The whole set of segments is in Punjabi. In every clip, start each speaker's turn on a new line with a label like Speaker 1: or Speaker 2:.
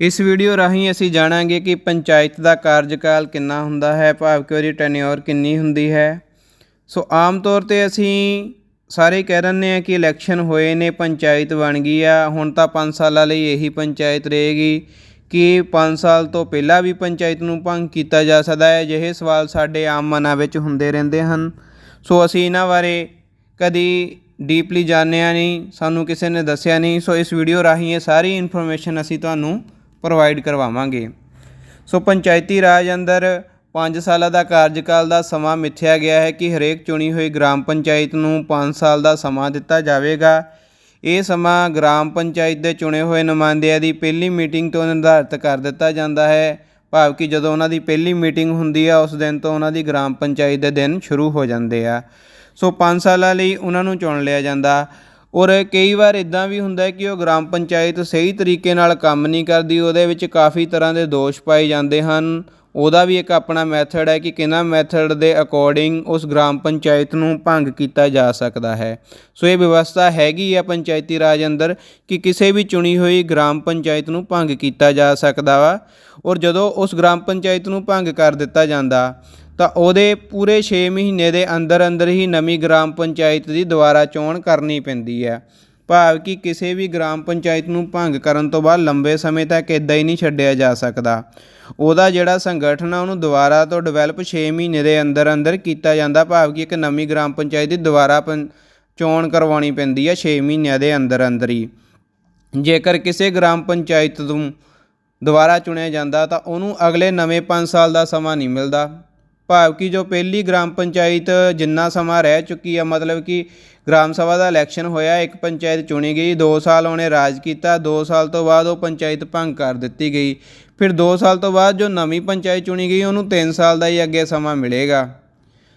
Speaker 1: ਇਸ ਵੀਡੀਓ ਰਾਹੀਂ ਅਸੀਂ ਜਾਣਾਂਗੇ ਕਿ ਪੰਚਾਇਤ ਦਾ ਕਾਰਜਕਾਲ ਕਿੰਨਾ ਹੁੰਦਾ ਹੈ ਭਾਵ ਕਿ ਉਹਦੀ ਟੈਨਿਓਰ ਕਿੰਨੀ ਹੁੰਦੀ ਹੈ। ਸੋ ਆਮ ਤੌਰ 'ਤੇ ਅਸੀਂ ਸਾਰੇ ਕਹਿ ਦਿੰਦੇ ਆ ਕਿ ਇਲੈਕਸ਼ਨ ਹੋਏ ਨੇ, ਪੰਚਾਇਤ ਬਣ ਗਈ ਆ। ਹੁਣ ਤਾਂ 5 ਸਾਲਾਂ ਲਈ ਇਹੀ ਪੰਚਾਇਤ ਰਹੇਗੀ ਕਿ 5 ਸਾਲ ਤੋਂ ਪਹਿਲਾਂ ਵੀ ਪੰਚਾਇਤ ਨੂੰ ਭੰਗ ਕੀਤਾ ਜਾ ਸਕਦਾ ਹੈ। ਅਜਿਹੇ ਸਵਾਲ ਸਾਡੇ ਆਮ ਮਨਾਂ ਵਿੱਚ ਹੁੰਦੇ ਰਹਿੰਦੇ ਹਨ। ਸੋ ਅਸੀਂ ਇਹਨਾਂ ਬਾਰੇ ਕਦੀ ਡੀਪਲੀ ਜਾਣਿਆ ਨਹੀਂ, ਸਾਨੂੰ ਕਿਸੇ ਨੇ ਦੱਸਿਆ ਨਹੀਂ। ਸੋ ਇਸ ਵੀਡੀਓ ਰਾਹੀਂ ਇਹ ਸਾਰੀ ਇਨਫੋਰਮੇਸ਼ਨ ਅਸੀਂ ਤੁਹਾਨੂੰ ਪ੍ਰੋਵਾਈਡ ਕਰਵਾਵਾਂਗੇ। ਸੋ ਪੰਚਾਇਤੀ ਰਾਜ ਅੰਦਰ 5 ਸਾਲਾਂ ਦਾ ਕਾਰਜਕਾਲ ਦਾ ਸਮਾਂ ਮਿੱਥਿਆ ਗਿਆ ਹੈ ਕਿ ਹਰੇਕ ਚੁਣੀ ਹੋਈ ਗ੍ਰਾਮ ਪੰਚਾਇਤ ਨੂੰ 5 ਸਾਲ ਦਾ ਸਮਾਂ ਦਿੱਤਾ ਜਾਵੇਗਾ। ਇਹ ਸਮਾਂ ਗ੍ਰਾਮ ਪੰਚਾਇਤ ਦੇ ਚੁਣੇ ਹੋਏ ਨੁਮਾਇੰਦਿਆਂ ਦੀ ਪਹਿਲੀ ਮੀਟਿੰਗ ਤੋਂ ਨਿਰਧਾਰਤ ਕਰ ਦਿੱਤਾ ਜਾਂਦਾ ਹੈ। ਭਾਵ ਕਿ ਜਦੋਂ ਉਹਨਾਂ ਦੀ ਪਹਿਲੀ ਮੀਟਿੰਗ ਹੁੰਦੀ ਆ, ਉਸ ਦਿਨ ਤੋਂ ਉਹਨਾਂ ਦੀ ਗ੍ਰਾਮ ਪੰਚਾਇਤ ਦੇ ਦਿਨ ਸ਼ੁਰੂ ਹੋ ਜਾਂਦੇ ਆ। ਸੋ 5 ਸਾਲਾਂ ਲਈ ਉਹਨਾਂ ਨੂੰ ਚੁਣ ਲਿਆ ਜਾਂਦਾ। ਔਰ ਕਈ ਵਾਰ ਇੱਦਾਂ ਵੀ ਹੁੰਦਾ ਕਿ ਉਹ ਗ੍ਰਾਮ ਪੰਚਾਇਤ ਸਹੀ ਤਰੀਕੇ ਨਾਲ ਕੰਮ ਨਹੀਂ ਕਰਦੀ, ਉਹਦੇ ਵਿੱਚ ਕਾਫੀ ਤਰ੍ਹਾਂ ਦੇ ਦੋਸ਼ ਪਾਏ ਜਾਂਦੇ ਹਨ। ਉਹਦਾ ਵੀ ਇੱਕ ਆਪਣਾ ਮੈਥਡ ਹੈ ਕਿ ਕਿਹਨਾਂ ਮੈਥਡ ਦੇ ਅਕੋਰਡਿੰਗ ਉਸ ਗ੍ਰਾਮ ਪੰਚਾਇਤ ਨੂੰ ਭੰਗ ਕੀਤਾ ਜਾ ਸਕਦਾ ਹੈ। ਸੋ ਇਹ ਵਿਵਸਥਾ ਹੈਗੀ ਆ ਪੰਚਾਇਤੀ ਰਾਜ ਅੰਦਰ ਕਿ ਕਿਸੇ ਵੀ ਚੁਣੀ ਹੋਈ ਗ੍ਰਾਮ ਪੰਚਾਇਤ ਨੂੰ ਭੰਗ ਕੀਤਾ ਜਾ ਸਕਦਾ ਵਾ। ਔਰ ਜਦੋਂ ਉਸ ਗ੍ਰਾਮ ਪੰਚਾਇਤ ਨੂੰ ਭੰਗ ਕਰ ਦਿੱਤਾ ਜਾਂਦਾ ਤਾਂ ਉਹਦੇ ਪੂਰੇ 6 ਮਹੀਨੇ ਦੇ ਅੰਦਰ ਅੰਦਰ ਹੀ ਨਵੀਂ ਗ੍ਰਾਮ ਪੰਚਾਇਤ ਦੀ ਦੁਬਾਰਾ ਚੋਣ ਕਰਨੀ ਪੈਂਦੀ ਹੈ। ਭਾਵ ਕਿ ਕਿਸੇ ਵੀ ਗ੍ਰਾਮ ਪੰਚਾਇਤ ਨੂੰ ਭੰਗ ਕਰਨ ਤੋਂ ਬਾਅਦ ਲੰਬੇ ਸਮੇਂ ਤੱਕ ਇਦਾਂ ਹੀ ਨਹੀਂ ਛੱਡਿਆ ਜਾ ਸਕਦਾ। ਉਹਦਾ ਜਿਹੜਾ ਸੰਗਠਨ ਆ, ਉਹਨੂੰ ਦੁਬਾਰਾ ਤੋਂ ਡਿਵੈਲਪ 6 ਮਹੀਨੇ ਦੇ ਅੰਦਰ ਅੰਦਰ ਕੀਤਾ ਜਾਂਦਾ। ਭਾਵ ਕਿ ਇੱਕ ਨਵੀਂ ਗ੍ਰਾਮ ਪੰਚਾਇਤ ਦੀ ਦੁਬਾਰਾ ਪੰ- ਚੋਣ ਕਰਵਾਉਣੀ ਪੈਂਦੀ ਹੈ 6 ਮਹੀਨਿਆਂ ਦੇ ਅੰਦਰ ਅੰਦਰ ਹੀ। ਜੇਕਰ ਕਿਸੇ ਗ੍ਰਾਮ ਪੰਚਾਇਤ ਨੂੰ ਦੁਬਾਰਾ ਚੁਣਿਆ ਜਾਂਦਾ ਤਾਂ ਉਹਨੂੰ ਅਗਲੇ ਨਵੇਂ 5 ਸਾਲ ਦਾ ਸਮਾਂ ਨਹੀਂ ਮਿਲਦਾ। ਭਾਵ ਕਿ ਜੋ ਪਹਿਲੀ ਗ੍ਰਾਮ ਪੰਚਾਇਤ ਜਿੰਨਾ ਸਮਾਂ ਰਹਿ ਚੁੱਕੀ ਆ, ਮਤਲਬ ਕਿ ਗ੍ਰਾਮ ਸਭਾ ਦਾ ਇਲੈਕਸ਼ਨ ਹੋਇਆ, ਇੱਕ ਪੰਚਾਇਤ ਚੁਣੀ ਗਈ 2 ਸਾਲ ਉਹਨੇ ਰਾਜ ਕੀਤਾ 2 ਸਾਲ ਤੋਂ ਬਾਅਦ ਉਹ ਪੰਚਾਇਤ ਭੰਗ ਕਰ ਦਿੱਤੀ ਗਈ। ਫਿਰ 2 ਸਾਲ ਤੋਂ ਬਾਅਦ ਜੋ ਨਵੀਂ ਪੰਚਾਇਤ ਚੁਣੀ ਗਈ, ਉਹਨੂੰ 3 ਸਾਲ ਦਾ ਹੀ ਅੱਗੇ ਸਮਾਂ ਮਿਲੇਗਾ।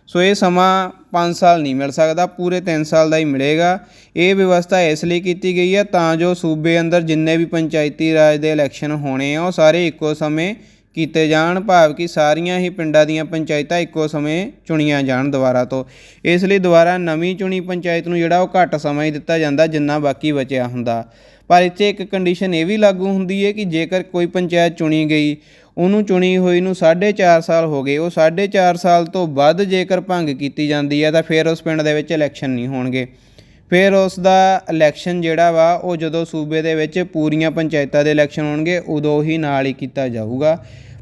Speaker 1: ਸੋ ਇਹ ਸਮਾਂ 5 ਸਾਲ ਨਹੀਂ ਮਿਲ ਸਕਦਾ, ਪੂਰੇ 3 ਸਾਲ ਦਾ ਹੀ ਮਿਲੇਗਾ। ਇਹ ਵਿਵਸਥਾ ਇਸ ਲਈ ਕੀਤੀ ਗਈ ਹੈ ਤਾਂ ਜੋ ਸੂਬੇ ਅੰਦਰ ਜਿੰਨੇ ਵੀ ਪੰਚਾਇਤੀ ਰਾਜ ਦੇ ਇਲੈਕਸ਼ਨ ਹੋਣੇ ਆ, ਉਹ ਸਾਰੇ ਇੱਕੋ ਸਮੇਂ ਕੀਤੇ ਜਾਣ, ਭਾਵ ਕਿ ਸਾਰੀਆਂ ਹੀ ਪਿੰਡਾਂ ਦੀਆਂ ਪੰਚਾਇਤਾਂ ਇੱਕੋ ਸਮੇਂ ਚੁਣੀਆਂ ਜਾਣ ਦੁਬਾਰਾ ਤੋਂ। ਇਸ ਲਈ ਦੁਬਾਰਾ ਨਵੀਂ ਚੁਣੀ ਪੰਚਾਇਤ ਨੂੰ ਜਿਹੜਾ ਉਹ ਘੱਟ ਸਮਾਂ ਹੀ ਦਿੱਤਾ ਜਾਂਦਾ, ਜਿੰਨਾ ਬਾਕੀ ਬਚਿਆ ਹੁੰਦਾ। ਪਰ ਇੱਥੇ ਇੱਕ ਕੰਡੀਸ਼ਨ ਇਹ ਵੀ ਲਾਗੂ ਹੁੰਦੀ ਹੈ ਕਿ ਜੇਕਰ ਕੋਈ ਪੰਚਾਇਤ ਚੁਣੀ ਗਈ, ਉਹਨੂੰ ਚੁਣੀ ਹੋਈ ਨੂੰ 4.5 ਸਾਲ ਹੋ ਗਏ, ਉਹ 4.5 ਸਾਲ ਤੋਂ ਵੱਧ ਜੇਕਰ ਭੰਗ ਕੀਤੀ ਜਾਂਦੀ ਹੈ ਤਾਂ ਫਿਰ ਉਸ ਪਿੰਡ ਦੇ ਵਿੱਚ ਇਲੈਕਸ਼ਨ ਨਹੀਂ ਹੋਣਗੇ। ਫਿਰ ਉਸ ਦਾ ਇਲੈਕਸ਼ਨ ਜਿਹੜਾ ਵਾ, ਉਹ ਜਦੋਂ ਸੂਬੇ ਦੇ ਵਿੱਚ ਪੂਰੀਆਂ ਪੰਚਾਇਤਾਂ ਦੇ ਇਲੈਕਸ਼ਨ ਹੋਣਗੇ, ਉਦੋਂ ਹੀ ਨਾਲ ਹੀ ਕੀਤਾ ਜਾਊਗਾ।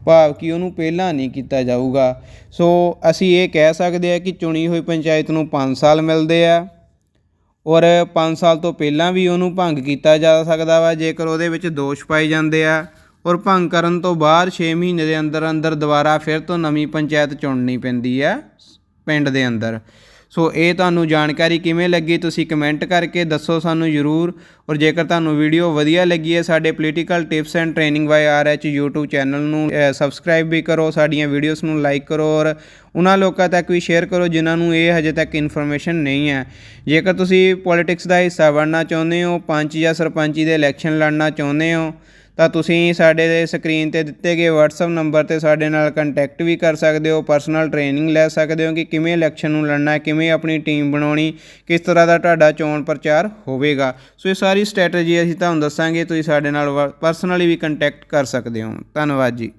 Speaker 1: ਭਾਵ ਕਿ ਉਹਨੂੰ ਪਹਿਲਾਂ ਨਹੀਂ ਕੀਤਾ ਜਾਊਗਾ। ਸੋ ਅਸੀਂ ਇਹ ਕਹਿ ਸਕਦੇ ਹਾਂ ਕਿ ਚੁਣੀ ਹੋਈ ਪੰਚਾਇਤ ਨੂੰ 5 ਸਾਲ ਮਿਲਦੇ ਆ ਔਰ 5 ਸਾਲ ਤੋਂ ਪਹਿਲਾਂ ਵੀ ਉਹਨੂੰ ਭੰਗ ਕੀਤਾ ਜਾ ਸਕਦਾ ਵਾ, ਜੇਕਰ ਉਹਦੇ ਵਿੱਚ ਦੋਸ਼ ਪਾਏ ਜਾਂਦੇ ਆ ਔਰ ਭੰਗ ਕਰਨ ਤੋਂ ਬਾਅਦ 6 ਮਹੀਨੇ ਦੇ ਅੰਦਰ ਅੰਦਰ ਦੁਬਾਰਾ ਫਿਰ ਤੋਂ ਨਵੀਂ ਪੰਚਾਇਤ ਚੁਣਨੀ ਪੈਂਦੀ ਆ ਪਿੰਡ ਦੇ ਅੰਦਰ। ਸੋ ਇਹ ਤੁਹਾਨੂੰ ਜਾਣਕਾਰੀ ਕਿਵੇਂ ਲੱਗੀ ਤੁਸੀਂ ਕਮੈਂਟ ਕਰਕੇ ਦੱਸੋ ਸਾਨੂੰ ਜ਼ਰੂਰ। ਔਰ ਜੇਕਰ ਤੁਹਾਨੂੰ ਵੀਡੀਓ ਵਧੀਆ ਲੱਗੀ ਹੈ, ਸਾਡੇ political tips and training by R H YouTube channel ਨੂੰ ਸਬਸਕ੍ਰਾਈਬ ਵੀ ਕਰੋ, ਸਾਡੀਆਂ ਵੀਡੀਓਜ਼ ਨੂੰ ਲਾਈਕ ਕਰੋ ਔਰ ਉਹਨਾਂ ਲੋਕਾਂ ਤੱਕ ਵੀ ਸ਼ੇਅਰ ਕਰੋ ਜਿਨ੍ਹਾਂ ਨੂੰ ਇਹ ਹਜੇ ਤੱਕ ਇਨਫੋਰਮੇਸ਼ਨ ਨਹੀਂ ਹੈ। ਜੇਕਰ ਤੁਸੀਂ ਪੋਲਿਟਿਕਸ ਦਾ ਹਿੱਸਾ ਬਣਨਾ ਚਾਹੁੰਦੇ ਹੋ, ਪੰਚ ਜਾਂ ਸਰਪੰਚੀ ਦੇ ਇਲੈਕਸ਼ਨ ਲੜਨਾ ਚਾਹੁੰਦੇ ਹੋ ਤਾਂ ਤੁਸੀਂ ਸਾਡੇ ਦੇ ਸਕਰੀਨ ਤੇ ਦਿੱਤੇ ਗਏ WhatsApp ਨੰਬਰ ਤੇ ਸਾਡੇ ਨਾਲ ਕੰਟੈਕਟ ਵੀ ਕਰ ਸਕਦੇ ਹੋ ਪਰਸਨਲ ਟ੍ਰੇਨਿੰਗ ਲੈ ਸਕਦੇ ਹੋ ਕਿ ਕਿਵੇਂ ਇਲੈਕਸ਼ਨ ਨੂੰ ਲੜਨਾ ਹੈ, ਕਿਵੇਂ ਆਪਣੀ ਟੀਮ ਬਣਾਉਣੀ, ਕਿਸ ਤਰ੍ਹਾਂ ਦਾ ਤੁਹਾਡਾ ਚੋਣ ਪ੍ਰਚਾਰ ਹੋਵੇਗਾ। ਸੋ ਇਹ ਸਾਰੀ ਸਟ੍ਰੈਟਜੀ ਅਸੀਂ ਤੁਹਾਨੂੰ ਦੱਸਾਂਗੇ, ਤੁਸੀਂ ਸਾਡੇ ਨਾਲ ਪਰਸਨਲੀ ਵੀ ਕੰਟੈਕਟ ਕਰ ਸਕਦੇ ਹੋ। ਧੰਨਵਾਦ ਜੀ।